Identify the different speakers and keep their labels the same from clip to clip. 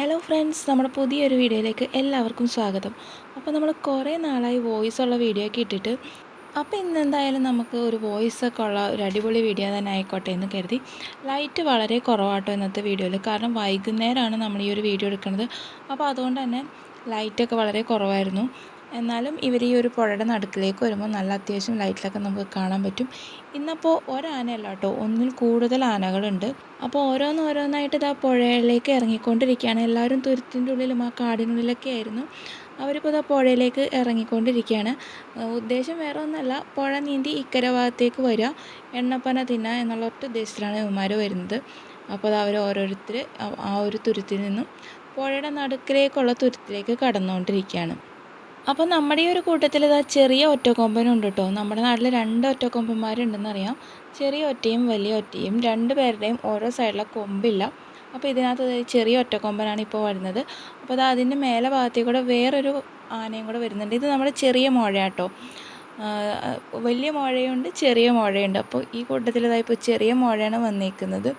Speaker 1: Hello friends നമ്മുടെ പുതിയൊരു വീഡിയോയിലേക്ക് എല്ലാവർക്കും സ്വാഗതം. അപ്പോൾ നമ്മൾ കുറേ നാളായി വോയിസ് ഉള്ള വീഡിയോ ഒക്കെ ഇട്ടിട്ട് അപ്പോൾ ഇന്ന് എന്തായാലും നമുക്ക് ഒരു വോയിസ് ഒക്കെ ഉള്ള ഒരു അടിപൊളി വീഡിയോ തന്നെ ആയിക്കോട്ടെ എന്ന് കരുതി. ലൈറ്റ് വളരെ കുറവാട്ടോ ഇന്നത്തെ വീഡിയോയിൽ കാരണം വൈകുന്നേരമാണ് നമ്മൾ ഈ ഒരു വീഡിയോ എടുക്കുന്നത്. അപ്പോൾ അതുകൊണ്ട് തന്നെ ലൈറ്റൊക്കെ വളരെ കുറവായിരുന്നു. എന്നാലും ഇവർ ഈ ഒരു പുഴയുടെ നടുക്കിലേക്ക് വരുമ്പോൾ നല്ല അത്യാവശ്യം ലൈറ്റിലൊക്കെ നമുക്ക് കാണാൻ പറ്റും. ഇന്നപ്പോൾ ഒരാനയല്ല കേട്ടോ ഒന്നിൽ കൂടുതൽ ആനകളുണ്ട്. അപ്പോൾ ഓരോന്നോരോന്നായിട്ട് ഇതാ പുഴയിലേക്ക് ഇറങ്ങിക്കൊണ്ടിരിക്കുകയാണ്. എല്ലാവരും തുരുത്തിന്റെ ഉള്ളിലും ആ കാടിനുള്ളിലൊക്കെ ആയിരുന്നു. അവരിപ്പോൾ ഇതാ പുഴയിലേക്ക് ഇറങ്ങിക്കൊണ്ടിരിക്കുകയാണ്. ഉദ്ദേശം വേറെ ഒന്നല്ല പുഴ നീന്തി ഇക്കര ഭാഗത്തേക്ക് വരിക. എണ്ണപ്പന തിന്നുക എന്നുള്ള ഒറ്റ ഉദ്ദേശത്തിലാണ് ഇവന്മാർ വരുന്നത്. അപ്പോൾ അവർ ഓരോരുത്തർ ആ ഒരു തുരുത്തിൽ നിന്നും പുഴയുടെ നടുക്കിലേക്കുള്ള തുരുത്തിലേക്ക് കടന്നുകൊണ്ടിരിക്കുകയാണ്. അപ്പോൾ നമ്മുടെ ഈ ഒരു കൂട്ടത്തിൽ ഇതാ ചെറിയ ഒറ്റക്കൊമ്പനുണ്ട് കേട്ടോ നമ്മുടെ നാട്ടിൽ രണ്ട് ഒറ്റക്കൊമ്പന്മാരുണ്ടെന്നറിയാം. ചെറിയ ഒറ്റയും വലിയ ഒറ്റയും രണ്ട് പേരുടെയും ഓരോ സൈഡിലെ കൊമ്പില്ല. അപ്പോൾ ഇതിനകത്ത് ചെറിയ ഒറ്റക്കൊമ്പനാണ് ഇപ്പോൾ വരുന്നത്. അപ്പോൾ അത് അതിന്റെ മേലെ ഭാഗത്തേക്ക് കൂടെ വേറൊരു ആനയും കൂടെ വരുന്നുണ്ട്. ഇത് നമ്മുടെ ചെറിയ മോഴയാട്ടോ. വലിയ മോഴയുണ്ട് ചെറിയ മോഴയുണ്ട്. അപ്പോൾ ഈ കൂട്ടത്തിൽ ഇതാ ഇപ്പോൾ ചെറിയ മോഴയാണ് വന്നിരിക്കുന്നത്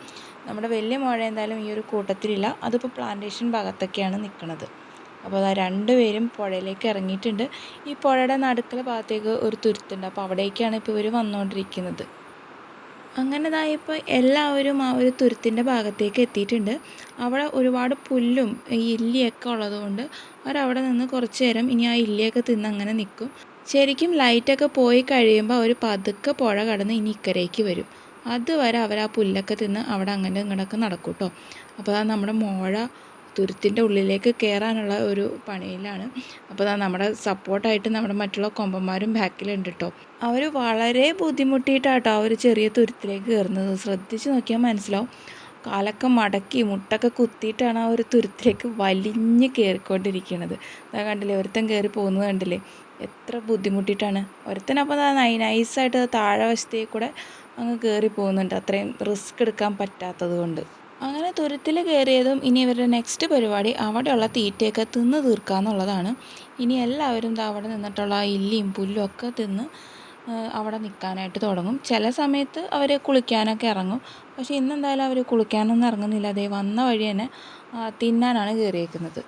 Speaker 1: നമ്മുടെ വലിയ മോഴ എന്തായാലും ഈ ഒരു കൂട്ടത്തിലില്ല. അതിപ്പോൾ പ്ലാന്റേഷൻ ഭാഗത്തൊക്കെയാണ് നിൽക്കുന്നത് അപ്പോൾ അതാ രണ്ടുപേരും പുഴയിലേക്ക് ഇറങ്ങിയിട്ടുണ്ട്. ഈ പുഴയുടെ നടുക്കുള്ള ഭാഗത്തേക്ക് ഒരു തുരുത്തുണ്ട്. അപ്പോൾ അവിടേക്കാണ് ഇപ്പോൾ ഇവർ വന്നുകൊണ്ടിരിക്കുന്നത്. അങ്ങനെ ഇതായപ്പോൾ എല്ലാവരും ആ ഒരു തുരുത്തിന്റെ ഭാഗത്തേക്ക് എത്തിയിട്ടുണ്ട്. അവിടെ ഒരുപാട് പുല്ലും ഈ ഇല്ലിയൊക്കെ ഉള്ളതുകൊണ്ട് അവരവിടെ നിന്ന് കുറച്ച് നേരം ഇനി ആ ഇല്ലിയൊക്കെ തിന്ന് അങ്ങനെ നിൽക്കും. ശരിക്കും ലൈറ്റൊക്കെ പോയി കഴിയുമ്പോൾ അവർ പതുക്കെ പുഴ കടന്ന് ഇനി ഇക്കരയ്ക്ക് വരും. അതുവരെ അവർ ആ പുല്ലൊക്കെ തിന്ന് അവിടെ അങ്ങനെ ഇങ്ങോട്ടൊക്കെ നടക്കും കേട്ടോ. അപ്പോൾ നമ്മുടെ മോഴ തുരുത്തിന്റെ ഉള്ളിലേക്ക് കയറാനുള്ള ഒരു പണിയിലാണ്. അപ്പോൾ നമ്മുടെ സപ്പോർട്ടായിട്ട് നമ്മുടെ മറ്റുള്ള കൊമ്പന്മാരും ബാക്കിലുണ്ട് കേട്ടോ അവർ വളരെ ബുദ്ധിമുട്ടിയിട്ടാട്ടോ ആ ഒരു ചെറിയ തുരുത്തിലേക്ക് കയറുന്നത് ശ്രദ്ധിച്ച് നോക്കിയാൽ മനസ്സിലാവും. കാലൊക്കെ മടക്കി മുട്ടൊക്കെ കുത്തിയിട്ടാണ് ആ ഒരു തുരുത്തിലേക്ക് വലിഞ്ഞ് കയറിക്കൊണ്ടിരിക്കുന്നത് അതാ കണ്ടില്ലേ ഒരുത്തൻ കയറി പോകുന്നത് കണ്ടില്ലേ? എത്ര ബുദ്ധിമുട്ടിയിട്ടാണ്. ഒരുത്തനപ്പം നൈ നൈസായിട്ട് താഴെ വശത്തേക്ക് കൂടെ അങ്ങ് കയറി പോകുന്നുണ്ട്. അത്രയും റിസ്ക് എടുക്കാൻ പറ്റാത്തത് കൊണ്ട്. അങ്ങനെ തുരുത്തിൽ കയറിയതും ഇനി ഇവരുടെ നെക്സ്റ്റ് പരിപാടി അവിടെയുള്ള തീറ്റയൊക്കെ തിന്ന് തീർക്കുക എന്നുള്ളതാണ്. ഇനി എല്ലാവരും അവിടെ നിന്നിട്ടുള്ള ഇല്ലിയും പുല്ലും ഒക്കെ തിന്ന് അവിടെ നിൽക്കാനായിട്ട് തുടങ്ങും. ചില സമയത്ത് അവർ കുളിക്കാനൊക്കെ ഇറങ്ങും. പക്ഷേ ഇന്നെന്തായാലും അവർ കുളിക്കാനൊന്നും ഇറങ്ങുന്നില്ല. അതേ വന്ന വഴി തന്നെ തിന്നാനാണ് കയറിയേക്കുന്നത്.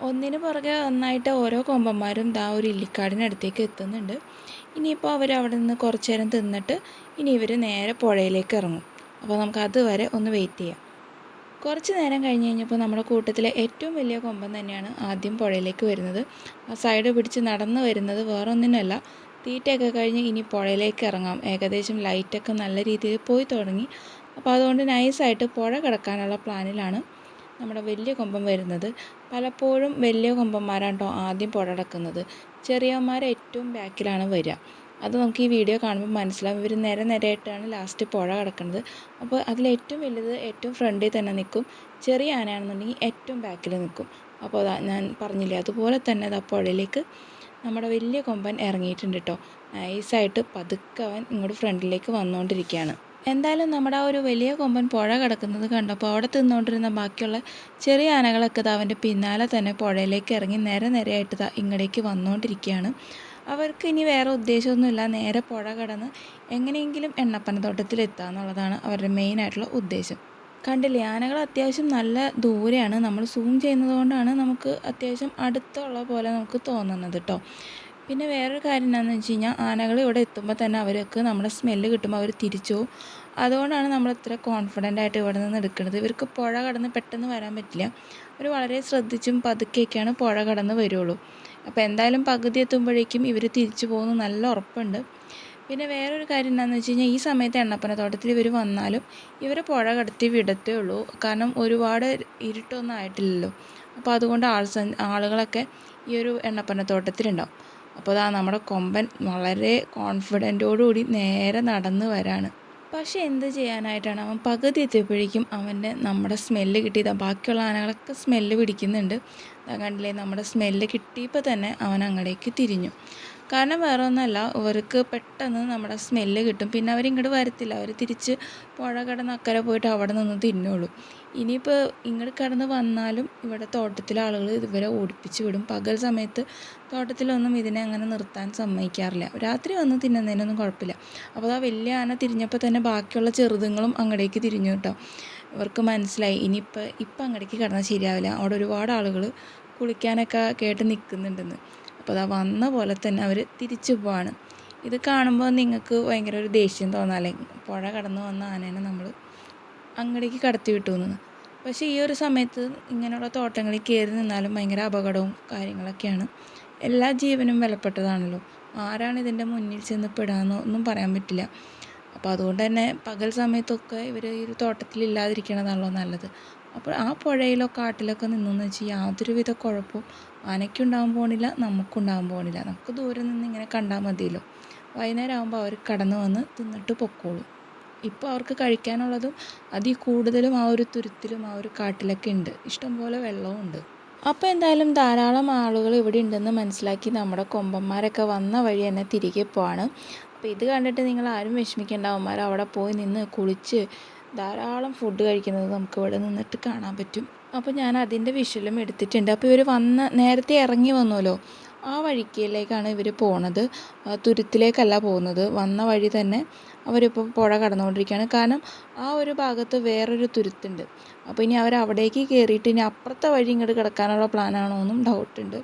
Speaker 1: ഒന്നിന് പുറകെ ഒന്നായിട്ട് ഓരോ കൊമ്പന്മാരും ദാ ഒരു ഇല്ലിക്കാടിനടുത്തേക്ക് എത്തുന്നുണ്ട്. ഇനിയിപ്പോൾ അവർ അവിടെ നിന്ന് കുറച്ച് നേരം തിന്നിട്ട് ഇനി ഇവർ നേരെ പുഴയിലേക്ക് ഇറങ്ങും. അപ്പോൾ നമുക്ക് അതുവരെ ഒന്ന് വെയിറ്റ് ചെയ്യാം. കുറച്ച് നേരം കഴിഞ്ഞ് കഴിഞ്ഞപ്പോൾ നമ്മുടെ കൂട്ടത്തിലെ ഏറ്റവും വലിയ കൊമ്പൻ തന്നെയാണ് ആദ്യം പുഴയിലേക്ക് വരുന്നത്. ആ സൈഡ് പിടിച്ച് നടന്നു വരുന്നത് വേറൊന്നിനല്ല. തീറ്റയൊക്കെ കഴിഞ്ഞ് ഇനി പുഴയിലേക്ക് ഇറങ്ങാം. ഏകദേശം ലൈറ്റൊക്കെ നല്ല രീതിയിൽ പോയി തുടങ്ങി. അപ്പോൾ അതുകൊണ്ട് നൈസായിട്ട് പുഴ കിടക്കാനുള്ള പ്ലാനിലാണ് നമ്മുടെ വലിയ കൊമ്പം വരുന്നത്. പലപ്പോഴും വലിയ കൊമ്പന്മാരാണ് കേട്ടോ ആദ്യം പുഴ കിടക്കുന്നത്. ചെറിയന്മാർ ഏറ്റവും ബാക്കിലാണ് വരിക. അത് നമുക്ക് ഈ വീഡിയോ കാണുമ്പോൾ മനസ്സിലാവും. ഇവർ നേരെ നിരയായിട്ടാണ് ലാസ്റ്റ് പുഴ കിടക്കുന്നത്. അപ്പോൾ അതിലേറ്റവും വലുത് ഏറ്റവും ഫ്രണ്ടിൽ തന്നെ നിൽക്കും. ചെറിയ ആനയാണെന്നുണ്ടെങ്കിൽ ഏറ്റവും ബാക്കിൽ നിൽക്കും. അപ്പോൾ അതാ ഞാൻ പറഞ്ഞില്ലേ അതുപോലെ തന്നെ ആ പുഴയിലേക്ക് നമ്മുടെ വലിയ കൊമ്പൻ ഇറങ്ങിയിട്ടുണ്ട് കേട്ടോ നൈസായിട്ട് പതുക്കെ അവൻ ഇങ്ങോട്ട് ഫ്രണ്ടിലേക്ക് വന്നുകൊണ്ടിരിക്കുകയാണ് എന്തായാലും നമ്മുടെ ആ ഒരു വലിയ കൊമ്പൻ പുഴ കിടക്കുന്നത് കണ്ടപ്പോൾ അവിടെ തിന്നുകൊണ്ടിരുന്ന ബാക്കിയുള്ള ചെറിയ ആനകളൊക്കെ അവന്റെ പിന്നാലെ തന്നെ പുഴയിലേക്ക് ഇറങ്ങി നേരെ നേരെയായിട്ട് ഇങ്ങടേക്ക് വന്നുകൊണ്ടിരിക്കുകയാണ് അവർക്ക് ഇനി വേറെ ഉദ്ദേശമൊന്നുമില്ല. നേരെ പുഴ കടന്ന് എങ്ങനെയെങ്കിലും എണ്ണപ്പനത്തോട്ടത്തിൽ എത്തുക എന്നുള്ളതാണ് അവരുടെ മെയിൻ ആയിട്ടുള്ള ഉദ്ദേശം. കണ്ടില്ലേ ആനകൾ അത്യാവശ്യം നല്ല ദൂരെയാണ്. നമ്മൾ സൂം ചെയ്യുന്നത് കൊണ്ടാണ് നമുക്ക് അത്യാവശ്യം അടുത്തുള്ള പോലെ നമുക്ക് തോന്നുന്നത് കേട്ടോ പിന്നെ വേറൊരു കാര്യം എന്താണെന്ന് വെച്ച് കഴിഞ്ഞാൽ ആനകൾ ഇവിടെ എത്തുമ്പോൾ തന്നെ അവർക്ക് നമ്മുടെ സ്മെല്ല് കിട്ടുമ്പോൾ അവർ തിരിച്ചു അതുകൊണ്ടാണ് നമ്മൾ ഇത്ര കോൺഫിഡന്റ് ആയിട്ട് ഇവിടെ നിന്ന് എടുക്കുന്നത്. ഇവർക്ക് പുഴ കടന്ന് പെട്ടെന്ന് വരാൻ പറ്റില്ല. അവർ വളരെ ശ്രദ്ധിച്ചും പതുക്കെയൊക്കെയാണ് പുഴ കടന്ന് വരുള്ളൂ. അപ്പോൾ എന്തായാലും പകുതി എത്തുമ്പോഴേക്കും ഇവർ തിരിച്ചു പോകുന്നു നല്ല ഉറപ്പുണ്ട്. പിന്നെ വേറൊരു കാര്യം എന്താണെന്ന് വെച്ച് കഴിഞ്ഞാൽ ഈ സമയത്ത് എണ്ണപ്പനത്തോട്ടത്തിൽ ഇവർ വന്നാലും ഇവർ പുഴ കടത്തി വിടത്തേ ഉള്ളൂ. കാരണം ഒരുപാട് ഇരുട്ടൊന്നും ആയിട്ടില്ലല്ലോ. അപ്പോൾ അതുകൊണ്ട് ആൾ ആളുകളൊക്കെ ഈ ഒരു എണ്ണപ്പനത്തോട്ടത്തിലുണ്ടാവും. അപ്പോൾ അതാ നമ്മുടെ കൊമ്പൻ വളരെ കോൺഫിഡന്റോടുകൂടി നേരെ നടന്ന് വരാണ്. പക്ഷേ എന്ത് ചെയ്യാനായിട്ടാണ്? അവൻ പകുതി എത്തിയപ്പോഴേക്കും അവന്റെ നമ്മുടെ സ്മെല്ല് കിട്ടിയത്. ബാക്കിയുള്ള ആനകളൊക്കെ സ്മെല്ല് പിടിക്കുന്നുണ്ട്. കണ്ടില്ലേ നമ്മുടെ സ്മെല്ല് കിട്ടിയപ്പോൾ തന്നെ അവൻ അങ്ങടേക്ക് തിരിഞ്ഞു. കാരണം വേറെ ഒന്നല്ല അവർക്ക് പെട്ടെന്ന് നമ്മുടെ സ്മെല്ല് കിട്ടും. പിന്നെ അവരിങ്ങോട്ട് വരത്തില്ല. അവർ തിരിച്ച് പുഴ കടന്ന് അക്കരെ പോയിട്ട് അവിടെ നിന്ന് തിന്നോളും. ഇനിയിപ്പോൾ ഇങ്ങോട്ട് കടന്ന് വന്നാലും ഇവിടെ തോട്ടത്തിലെ ആളുകൾ ഇവരെ ഓടിപ്പിച്ച് വിടും. പകൽ സമയത്ത് തോട്ടത്തിലൊന്നും ഇതിനെ അങ്ങനെ നിർത്താൻ സമ്മതിക്കാറില്ല. രാത്രി വന്ന് തിന്നുന്നതിനൊന്നും കുഴപ്പമില്ല. അപ്പോൾ ആ വലിയ ആന തിരിഞ്ഞപ്പോൾ തന്നെ ബാക്കിയുള്ള ചെറുതുങ്ങളും അങ്ങടേക്ക് തിരിഞ്ഞു കേട്ടോ. ഇവർക്ക് മനസ്സിലായി. ഇനിയിപ്പോൾ ഇപ്പം അങ്ങടേക്ക് കടന്നാൽ ശരിയാവില്ല. അവിടെ ഒരുപാട് ആളുകൾ കുളിക്കാനൊക്കെ കേട്ട് നിൽക്കുന്നുണ്ടെന്ന് അപ്പോൾ അതാ വന്ന പോലെ തന്നെ അവർ തിരിച്ചു പോവാണ്. ഇത് കാണുമ്പോൾ നിങ്ങൾക്ക് ഭയങ്കര ഒരു ദേഷ്യം തോന്നാലേ പുഴ കടന്നു വന്ന ആനേനെ നമ്മൾ അങ്ങടേക്ക് കടത്തി വിട്ടു എന്ന്. പക്ഷേ ഈ ഒരു സമയത്ത് ഇങ്ങനെയുള്ള തോട്ടങ്ങളിൽ കയറി നിന്നാലും ഭയങ്കര അപകടവും കാര്യങ്ങളൊക്കെയാണ്. എല്ലാ ജീവനും വിലപ്പെട്ടതാണല്ലോ. ആരാണ് ഇതിന്റെ മുന്നിൽ ചെന്ന് പെടാമെന്നോ ഒന്നും പറയാൻ പറ്റില്ല. അപ്പോൾ അതുകൊണ്ട് തന്നെ പകൽ സമയത്തൊക്കെ ഇവർ ഈ ഒരു തോട്ടത്തിൽ ഇല്ലാതിരിക്കണതാണല്ലോ നല്ലത്. അപ്പോൾ ആ പുഴയിലോ കാട്ടിലൊക്കെ നിന്നെന്ന് വെച്ചാൽ യാതൊരുവിധ കുഴപ്പവും ആനയ്ക്കുണ്ടാകാൻ പോണില്ല നമുക്കുണ്ടാകാൻ പോണില്ല. നമുക്ക് ദൂരെ നിന്ന് ഇങ്ങനെ കണ്ടാൽ മതിയല്ലോ. വൈകുന്നേരം ആകുമ്പോൾ അവർ കടന്നു വന്ന് തിന്നിട്ട് പൊക്കോളും. ഇപ്പോൾ അവർക്ക് കഴിക്കാനുള്ളതും അതിൽ കൂടുതലും ആ ഒരു തുരുത്തിലും ആ ഒരു കാട്ടിലൊക്കെ ഉണ്ട്. ഇഷ്ടംപോലെ വെള്ളവും ഉണ്ട്. അപ്പോൾ എന്തായാലും ധാരാളം ആളുകൾ ഇവിടെ ഉണ്ടെന്ന് മനസ്സിലാക്കി നമ്മുടെ കൊമ്പന്മാരൊക്കെ വന്ന വഴി തന്നെ തിരികെ പോവാണ്. അപ്പോൾ ഇത് കണ്ടിട്ട് നിങ്ങൾ ആരും വിഷമിക്കേണ്ട. അവന്മാർ അവിടെ പോയി നിന്ന് കുളിച്ച് ധാരാളം ഫുഡ് കഴിക്കുന്നത് നമുക്ക് ഇവിടെ നിന്നിട്ട് കാണാൻ പറ്റും. അപ്പോൾ ഞാൻ അതിന്റെ വിഷലും എടുത്തിട്ടുണ്ട്. അപ്പോൾ ഇവർ വന്ന നേരത്തെ ഇറങ്ങി വന്നല്ലോ ആ വഴിക്കിലേക്കാണ് ഇവർ പോണത്. തുരുത്തിലേക്കല്ല പോകുന്നത്. വന്ന വഴി തന്നെ അവരിപ്പോൾ പുഴ കടന്നുകൊണ്ടിരിക്കുകയാണ് കാരണം ആ ഒരു ഭാഗത്ത് വേറൊരു തുരുത്തുണ്ട്. അപ്പോൾ ഇനി അവർ അവിടേക്ക് കയറിയിട്ട് ഇനി അപ്പുറത്തെ വഴി ഇങ്ങോട്ട് കിടക്കാനുള്ള പ്ലാനാണോ എന്നും ഡൗട്ടുണ്ട്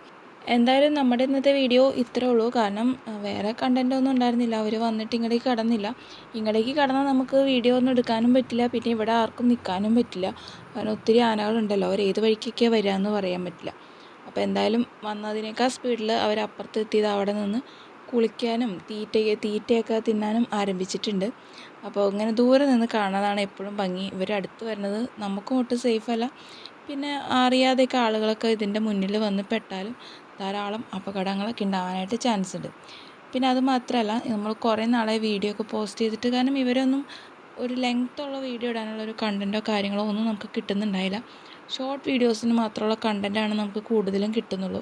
Speaker 1: എന്തായാലും നമ്മുടെ ഇന്നത്തെ വീഡിയോ ഇത്രേ ഉള്ളൂ. കാരണം വേറെ കണ്ടന്റ് ഒന്നും ഉണ്ടായിരുന്നില്ല. അവർ വന്നിട്ട് ഇങ്ങടേക്ക് കടന്നില്ല. ഇങ്ങടേക്ക് കടന്നാൽ നമുക്ക് വീഡിയോ ഒന്നും എടുക്കാനും പറ്റില്ല. പിന്നെ ഇവിടെ ആർക്കും നിൽക്കാനും പറ്റില്ല. കാരണം ഒത്തിരി ആനകളുണ്ടല്ലോ. അവർ ഏത് വഴിക്കൊക്കെയാണ് വരിക എന്ന് പറയാൻ പറ്റില്ല. അപ്പോൾ എന്തായാലും വന്നതിനേക്കാൾ സ്പീഡിൽ അവർ അപ്പുറത്തെത്തിയത് അവിടെ നിന്ന് കുളിക്കാനും തീറ്റ തീറ്റയൊക്കെ തിന്നാനും ആരംഭിച്ചിട്ടുണ്ട്. അപ്പോൾ ഇങ്ങനെ ദൂരെ നിന്ന് കാണാനാണ് എപ്പോഴും ഭംഗി. ഇവർ അടുത്ത് വരുന്നത് നമുക്കും ഒട്ടും സേഫല്ല പിന്നെ അറിയാതെയൊക്കെ ആളുകളൊക്കെ ഇതിന്റെ മുന്നിൽ വന്ന് പെട്ടാലും ധാരാളം അപകടങ്ങളൊക്കെ ഉണ്ടാവാനായിട്ട് ചാൻസ് ഉണ്ട് പിന്നെ അത് മാത്രമല്ല നമ്മൾ കുറേ നാളെ വീഡിയോ ഒക്കെ പോസ്റ്റ് ചെയ്തിട്ട് കാരണം ഇവരൊന്നും ഒരു ലെങ്ത്തുള്ള വീഡിയോ ഇടാനുള്ള ഒരു കണ്ടന്റോ കാര്യങ്ങളോ ഒന്നും നമുക്ക് കിട്ടുന്നുണ്ടായില്ല. ഷോർട്ട് വീഡിയോസിന് മാത്രമുള്ള കണ്ടന്റാണ് നമുക്ക് കൂടുതലും കിട്ടുന്നുള്ളൂ.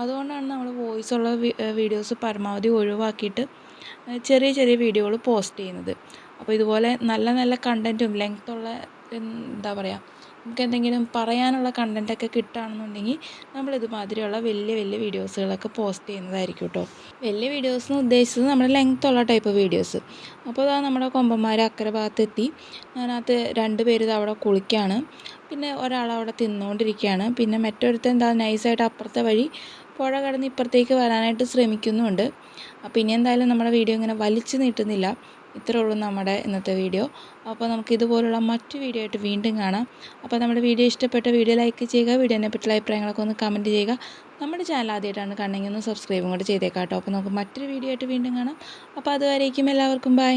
Speaker 1: അതുകൊണ്ടാണ് നമ്മൾ വോയിസ് ഉള്ള വീഡിയോസ് പരമാവധി ഒഴിവാക്കിയിട്ട് ചെറിയ ചെറിയ വീഡിയോകൾ പോസ്റ്റ് ചെയ്യുന്നത്. അപ്പോൾ ഇതുപോലെ നല്ല നല്ല കണ്ടന്റും ലെങ്ത്തുള്ള എന്താ പറയുക നമുക്ക് എന്തെങ്കിലും പറയാനുള്ള കണ്ടന്റൊക്കെ കിട്ടുകയാണെന്നുണ്ടെങ്കിൽ നമ്മൾ ഇതുമാതിരിയുള്ള വലിയ വലിയ വീഡിയോസുകളൊക്കെ പോസ്റ്റ് ചെയ്യുന്നതായിരിക്കും കേട്ടോ വലിയ വീഡിയോസ് എന്ന് ഉദ്ദേശിച്ചത് നമ്മുടെ ലെങ്ത്തുള്ള ടൈപ്പ് വീഡിയോസ്. അപ്പോൾ അതാ നമ്മുടെ കൊമ്പന്മാർ അക്കരെ ഭാഗത്തെത്തി. അതിനകത്ത് രണ്ട് പേര് അവിടെ കുളിക്കുകയാണ് പിന്നെ ഒരാൾ അവിടെ തിന്നുകൊണ്ടിരിക്കുകയാണ്. പിന്നെ മറ്റൊരുത്തൻ എന്താ നൈസായിട്ട് അപ്പുറത്തെ വഴി പുഴ കടന്ന് ഇപ്പുറത്തേക്ക് വരാനായിട്ട് ശ്രമിക്കുന്നുമുണ്ട് അപ്പോൾ ഇനി എന്തായാലും നമ്മുടെ വീഡിയോ ഇങ്ങനെ വലിച്ചു നീട്ടുന്നില്ല. ഇത്രേ ഉള്ളൂ നമ്മുടെ ഇന്നത്തെ വീഡിയോ. അപ്പോൾ നമുക്ക് ഇതുപോലുള്ള മറ്റു വീഡിയോ ആയിട്ട് വീണ്ടും കാണാം. അപ്പോൾ നമ്മുടെ വീഡിയോ ഇഷ്ടപ്പെട്ട വീഡിയോ ലൈക്ക് ചെയ്യുക വീഡിയോനെ പറ്റിയുള്ള അഭിപ്രായങ്ങളൊക്കെ ഒന്ന് കമന്റ് ചെയ്യുക. നമ്മുടെ ചാനൽ ആദ്യമായിട്ടാണ് കണ്ടെങ്കിൽ ഒന്ന് സബ്സ്ക്രൈബും കൂടെ ചെയ്തേക്കാം കേട്ടോ അപ്പോൾ നമുക്ക് മറ്റൊരു വീഡിയോ ആയിട്ട് വീണ്ടും കാണാം. അപ്പോൾ അതുവരേക്കും എല്ലാവർക്കും ബൈ